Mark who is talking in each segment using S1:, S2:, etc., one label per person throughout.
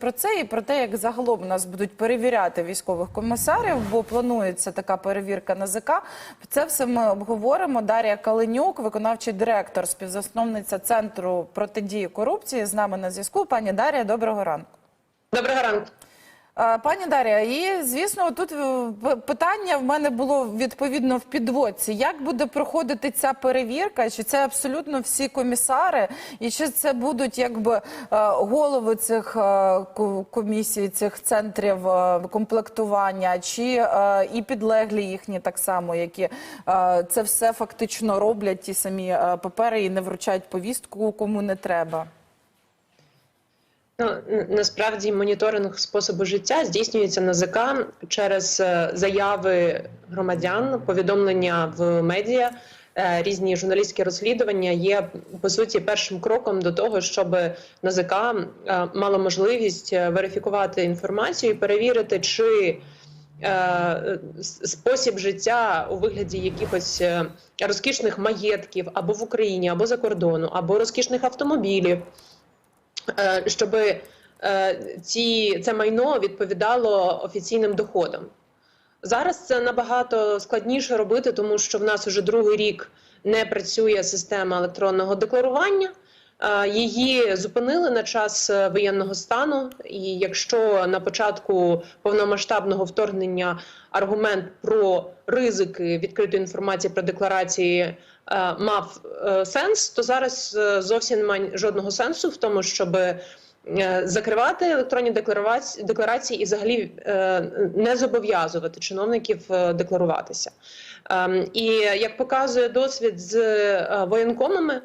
S1: Про це і про те, як загалом нас будуть перевіряти військових комісарів, бо планується така перевірка НАЗК. Це все ми обговоримо. Дар'я Каленюк, виконавчий директор, співзасновниця центру протидії корупції. З нами на зв'язку. Пані Дар'я, доброго ранку.
S2: Доброго ранку.
S1: Е, Пані Дар'я, і звісно, тут е, питання в мене було відповідно в підводці. Як буде проходити ця перевірка? Чи це абсолютно всі комісари, і чи це будуть якби е, голови цих комісій, цих центрів комплектування, чи і підлеглі їхні так само, які це все фактично роблять ті самі папери і не вручають повістку, кому не треба?
S2: Ну, насправді моніторинг способу життя здійснюється НАЗК через е, заяви громадян, повідомлення в медіа. е, Різні журналістські розслідування є по суті першим кроком до того, щоб НАЗК е, мало можливість верифікувати інформацію і перевірити, чи спосіб життя у вигляді якихось розкішних маєтків або в Україні, або за кордону, або розкішних автомобілів. Е, щоб ці, це майно відповідало офіційним доходам. Зараз це набагато складніше робити, тому що в нас уже другий рік не працює система електронного декларування. Її зупинили на час е, воєнного стану, і якщо на початку повномасштабного вторгнення аргумент про ризики відкритої інформації про декларації е, мав е, сенс, то зараз зовсім немає жодного сенсу в тому, щоб закривати електронні декларації, і взагалі не зобов'язувати чиновників декларуватися. Ем, І як показує досвід з воєнкомами,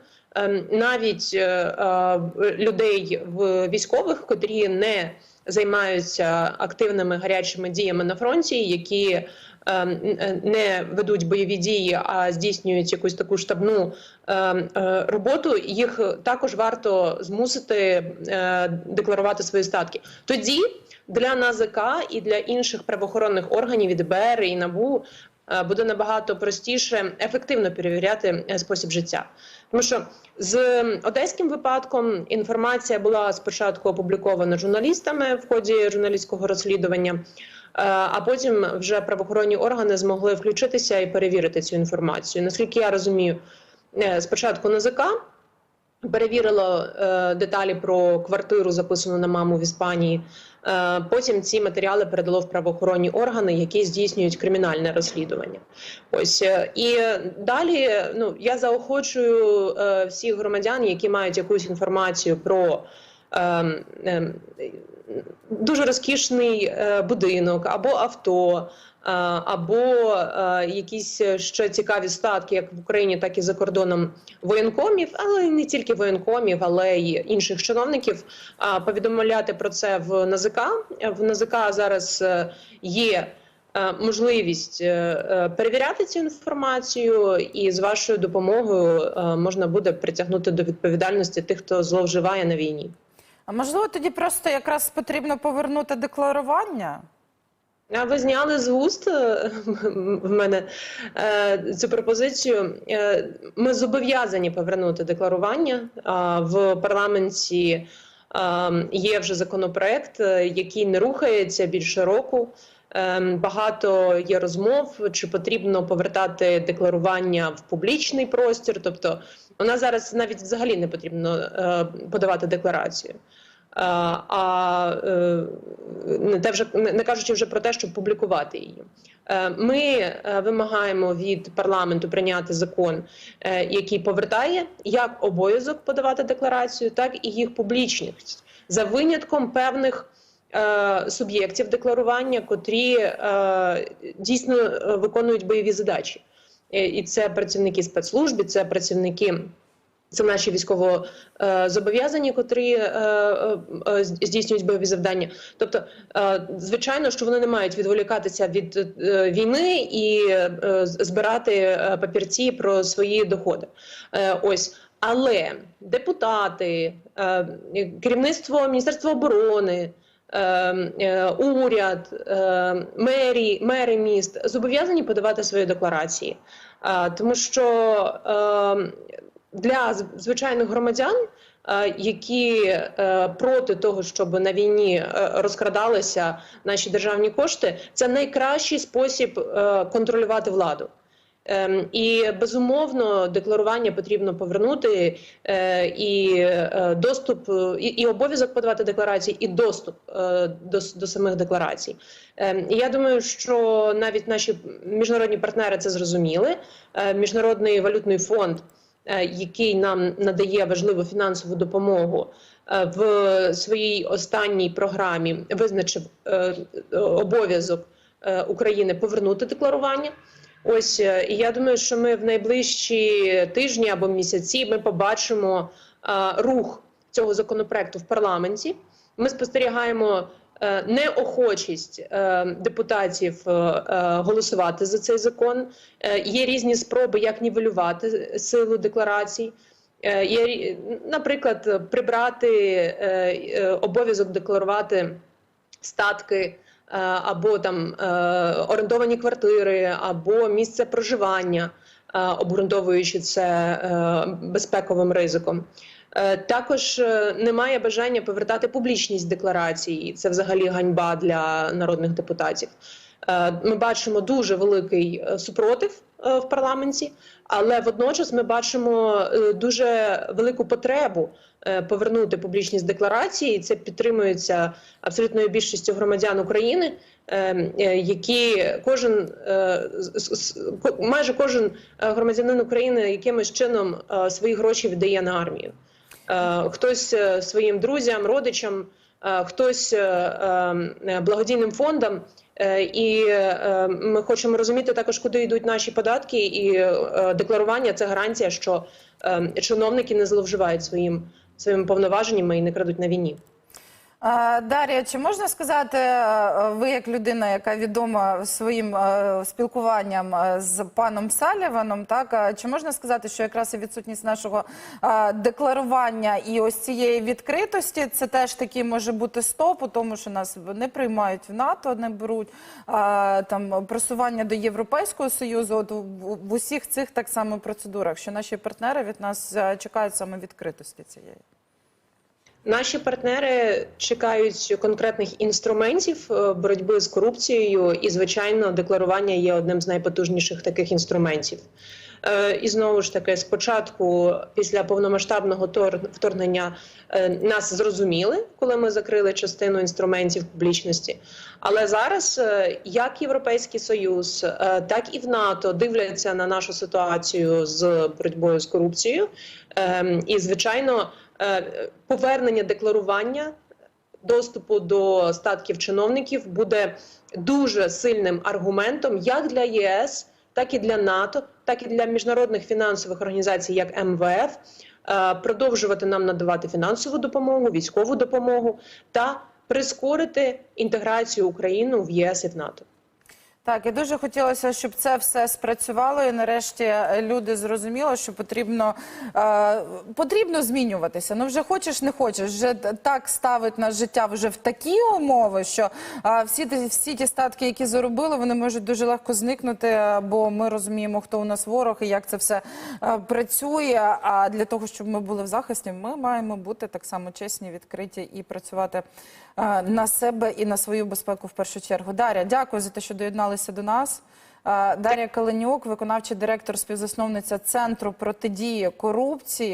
S2: навіть е, е, людей в військових, котрі не займаються активними гарячими діями на фронті, які ем, е, не ведуть бойові дії, а здійснюють якусь таку штабну ем, роботу, їх також варто змусити декларувати свої статки. Тоді для НАЗК і для інших правоохоронних органів і ДБР і НАБУ буде набагато простіше ефективно перевіряти е, спосіб життя. Тому що з одеським випадком інформація була спочатку опублікована журналістами в ході журналістського розслідування, е, а потім вже правоохоронні органи змогли включитися і перевірити цю інформацію. Наскільки я розумію, е, спочатку НАЗК перевірило е, деталі про квартиру, записану на маму в Іспанії. Е, потім ці матеріали передало в правоохоронні органи, які здійснюють кримінальне розслідування. Ось е, і далі ну я заохочую е, всіх громадян, які мають якусь інформацію про. ем, ем, Дуже розкішний будинок або авто, або е, якісь ще цікаві статки, як в Україні, так і за кордоном воєнкомів, але не тільки воєнкомів, але й інших чиновників. е, Повідомляти про це в НАЗК. В НАЗК зараз е, є. е, Можливість е, е, перевіряти цю інформацію, і з вашою допомогою е, можна буде притягнути до відповідальності тих, хто зловживає на війні.
S1: А можливо, тоді просто якраз потрібно повернути декларування?
S2: А ви зняли з вуст е, в мене е, цю пропозицію. Е, Ми зобов'язані повернути декларування. В парламенті є вже законопроект, який не рухається більше року. Багато є розмов, чи потрібно повертати декларування в публічний простір. Тобто, нас зараз навіть взагалі не потрібно подавати декларацію. А, а е, не те вже не кажучи вже про те, щоб публікувати її. Е, Ми е, вимагаємо від парламенту прийняти закон, е, який повертає як обов'язок подавати декларацію, так і їх публічність за винятком певних. е, Суб'єктів декларування, котрі е, дійсно е, виконують бойові задачі, Е, і це працівники спецслужб, і це працівники це наші військово е, зобов'язані, котрі е, е, здійснюють бойові завдання. Тобто, звичайно, що вони не мають відволікатися від війни і збирати папірці про свої доходи. Ось. Але депутати, керівництво Міністерства оборони, уряд, мері, мери міст зобов'язані подавати свої декларації, тому що для звичайних громадян е, які е, проти того, щоб на війні е, розкрадалися наші державні кошти, це найкращий спосіб контролювати владу. Ем, І безумовно декларування потрібно повернути і доступ, і, обов'язок подавати декларації, і доступ до, до самих декларацій. Ем, я думаю, що навіть наші міжнародні партнери це зрозуміли. Міжнародний валютний фонд, який нам надає важливу фінансову допомогу. е, В своїй останній програмі визначив е, е, обов'язок е, України повернути декларування. Ось е, я думаю, що ми в найближчі тижні або місяці ми побачимо е, рух цього законопроекту в парламенті. Ми спостерігаємо е, неохочість е, депутатів е, е, голосувати за цей закон. Е, Є різні спроби, як нівелювати силу декларацій. Е, Є, наприклад, прибрати е, е, обов'язок декларувати статки е, або там е, орендовані квартири, або місце проживання, е, обґрунтовуючи це е, безпековим ризиком. Е, Також е, немає бажання повертати публічність декларацій. і Це взагалі ганьба для народних депутатів. Е, Ми бачимо дуже великий супротив в парламенті, але водночас ми бачимо дуже велику потребу повернути публічність декларації. Це підтримується абсолютною більшістю громадян України, які кожен майже кожен громадянин України якимось чином свої гроші віддає на армію. Е, Хтось е, своїм друзям, родичам, е, хтось благодійним фондам. І ми хочемо розуміти також, куди йдуть наші податки, і декларування це гарантія, що е, чиновники не зловживають своїм своїми повноваженнями і не крадуть на війні.
S1: Дар'я, чи можна сказати, е, ви як людина, яка відома своїм е, спілкуванням е, з паном Саліваном, так чи можна сказати, що якраз і відсутність нашого декларування і ось цієї відкритості, це теж такий може бути стоп у тому, що нас не приймають в НАТО, не беруть там просування до Європейського союзу, от в, усіх цих так само процедурах, що наші партнери від нас чекають саме відкритості цієї.
S2: Наші партнери чекають конкретних інструментів е, боротьби з корупцією, і звичайно, декларування є одним з найпотужніших таких інструментів. Е, І знову ж таки, спочатку, після повномасштабного тор- вторгнення, е, нас зрозуміли, коли ми закрили частину інструментів публічності. Але зараз як Європейський Союз, так і в НАТО дивляться на нашу ситуацію з боротьбою з корупцією. Ем, І, звичайно, повернення декларування доступу до статків чиновників буде дуже сильним аргументом як для ЄС, так і для НАТО, так і для міжнародних фінансових організацій, як МВФ, е, продовжувати нам надавати фінансову допомогу, військову допомогу та прискорити інтеграцію України в ЄС і в НАТО.
S1: Так, і дуже хотілося, щоб це все спрацювало, і нарешті е, люди зрозуміли, що потрібно, е, потрібно змінюватися. Ну вже хочеш, не хочеш. Вже так ставить наше життя вже в такі умови, що е, всі, всі ті статки, які заробили, вони можуть дуже легко зникнути, бо ми розуміємо, хто у нас ворог і як це все е, працює. А для того, щоб ми були в захисті, ми маємо бути так само чесні, відкриті і працювати е, на себе і на свою безпеку в першу чергу. Дар'я, дякую за те, що доєдналися до нас. Е, Дар'я Каленюк, виконавчий директор, співзасновниця центру протидії корупції.